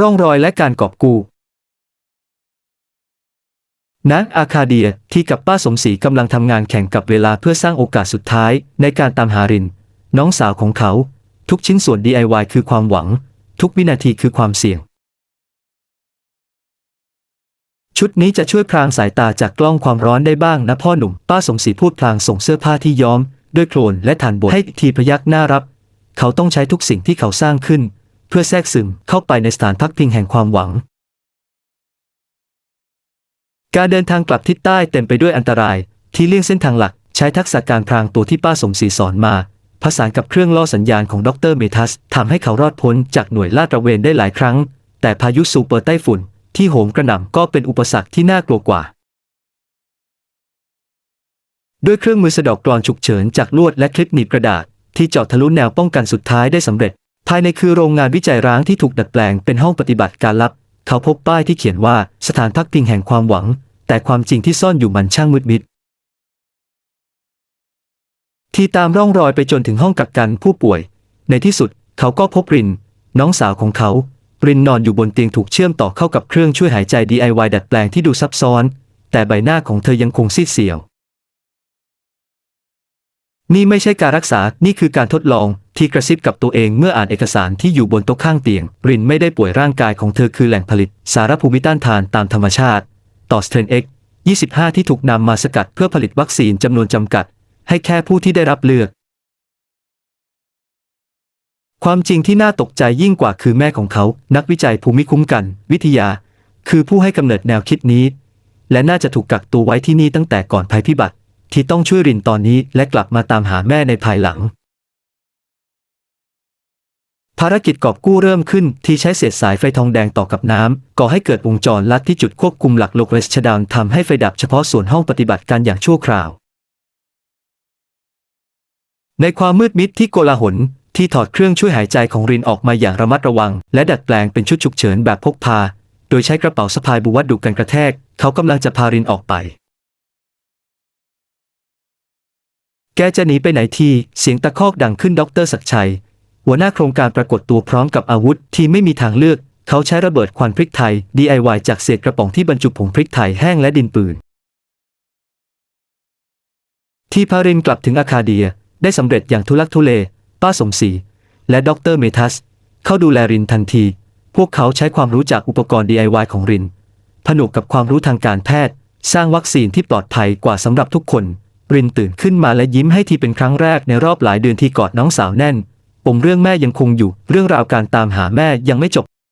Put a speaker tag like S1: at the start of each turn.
S1: ร่องรอยและการกอบกู้ณอาคาเดียที่กับป้าสมศรีกำลังทำงานแข่งกับเวลาเพื่อสร้างโอกาสสุดท้ายในการตามหาริน น้องสาวของเขา ทุกชิ้นส่วน DIY คือความหวัง ทุกวินาทีคือความเสี่ยง ชุดนี้จะช่วยพรางสายตาจากกล้องความร้อนได้บ้างนะพ่อหนุ่ม ป้าสมศรีพูดพลางส่งเสื้อผ้าที่ย้อม ด้วยโคลนและถ่านบดให้ทีพยักหน้ารับ เขาต้องใช้ทุกสิ่งที่เขาสร้างขึ้น พื่อแทรกซึมเข้าไปในสถานพักพิงแห่งความหวัง การเดินทางกลับทิศใต้เต็มไปด้วยอันตราย ที่เลี่ยงเส้นทางหลักใช้ทักษะการพรางตัวที่ป้าสมศรีสอนมาผสานกับเครื่องล่อสัญญาณของดรเมทัสทำให้เขารอดพ้นจากหน่วยลาดตระเวนได้หลายครั้ง แต่พายุซูเปอร์ไต้ฝุ่นที่โหมกระหน่ำก็เป็นอุปสรรคที่น่ากลัวกว่า ด้วยเครื่องมือสะดอกกรอนฉุกเฉินจากลวดและคลิปหนีบกระดาษ ที่เจาะทะลุแนวป้องกันสุดท้ายได้สำเร็จายในคือโรงงานวิจัยร้างที่ถูกดัดแปลงเป็นห้องปฏิบัติการลับ เขาพบป้ายที่เขียนว่าสถานพักพิงแห่งความหวัง แต่ความจริงที่ซ่อนอยู่มันช่างมืดมิด ที่ตามร่องรอยไปจนถึงห้องกักกันผู้ป่วย ในที่สุดเขาก็พบริน น้องสาวของเขา รินนอนอยู่บนเตียงถูกเชื่อมต่อเข้ากับเครื่องช่วยหายใจ DIY ดัดแปลงที่ดูซับซ้อน แต่ใบหน้าของเธอยังคงซีดเซียว นี่ไม่ใช่การรักษา นี่คือการทดลอง ที่กระซิบกับตัวเองเมื่ออ่านเอกสารที่อยู่บนโต๊ะข้างเตียง รินไม่ได้ป่วยร่างกายของเธอคือแหล่งผลิต สารภูมิต้านทานตามธรรมชาติ ต่อสเตรนเอ็ก25 ที่ถูกนำมาสกัดเพื่อผลิตวัคซีนจำนวนจำกัด ให้แค่ผู้ที่ได้รับเลือก ความจริงที่น่าตกใจยิ่งกว่าคือแม่ของเขา นักวิจัยภูมิคุ้มกัน วิทยา คือผู้ให้กำเนิดแนวคิดนี้ และน่าจะถูกกักตัวไว้ที่นี่ตั้งแต่ก่อนภัยพิบัติ ที่ต้องช่วยรินตอนนี้และกลับมาตามหาแม่ในภายหลัง ภารกิจกอบกู้เริ่มขึ้นที่ใช้เศษสายไฟทองแดงต่อกับน้ำก่อให้เกิดวงจรลัดที่จุดควบคุมหลักโลกเรสชดาวน์ทำให้ไฟดับเฉพาะส่วนห้องปฏิบัติการอย่างชั่วคราว ในความมืดมิดที่โกลาหลที่ถอดเครื่องช่วยหายใจของรินออกมาอย่างระมัดระวัง และดัดแปลงเป็นชุดฉุกเฉินแบบพกพา โดยใช้กระเป๋าสะพายบูวัดดุกันกระแทก เขากำลังจะพารินออกไป จะหนีไปไหนที เสียงตะคอกดังขึ้นดรศักชัย หัวหน้าโครงการปรากฏตัวพร้อมกับอาวุธที่ไม่มีทางเลือก เขาใช้ระเบิดควันพริกไทย DIY จากเศษกระป๋องที่บรรจุผงพริกไทยแห้งและดินปืน ที่พารินกลับถึงอาคาเดียได้สำเร็จอย่างทุลักทุเล ป้าสมศรีและดรเมทัส เข้าดูแลรินทันที พวกเขาใช้ความรู้จากอุปกรณ์ DIY ของริน ผนวกกับความรู้ทางการแพทย์ สร้างวัคซีนที่ปลอดภัยกว่าสำหรับทุกคน รินตื่นขึ้นมาและยิ้มให้ทีเป็นครั้งแรกในรอบหลายเดือนที่กอดน้องสาวแน่นปมเรื่องแม่ยังคงอยู่ เรื่องราวการตามหาแม่ยังไม่จบ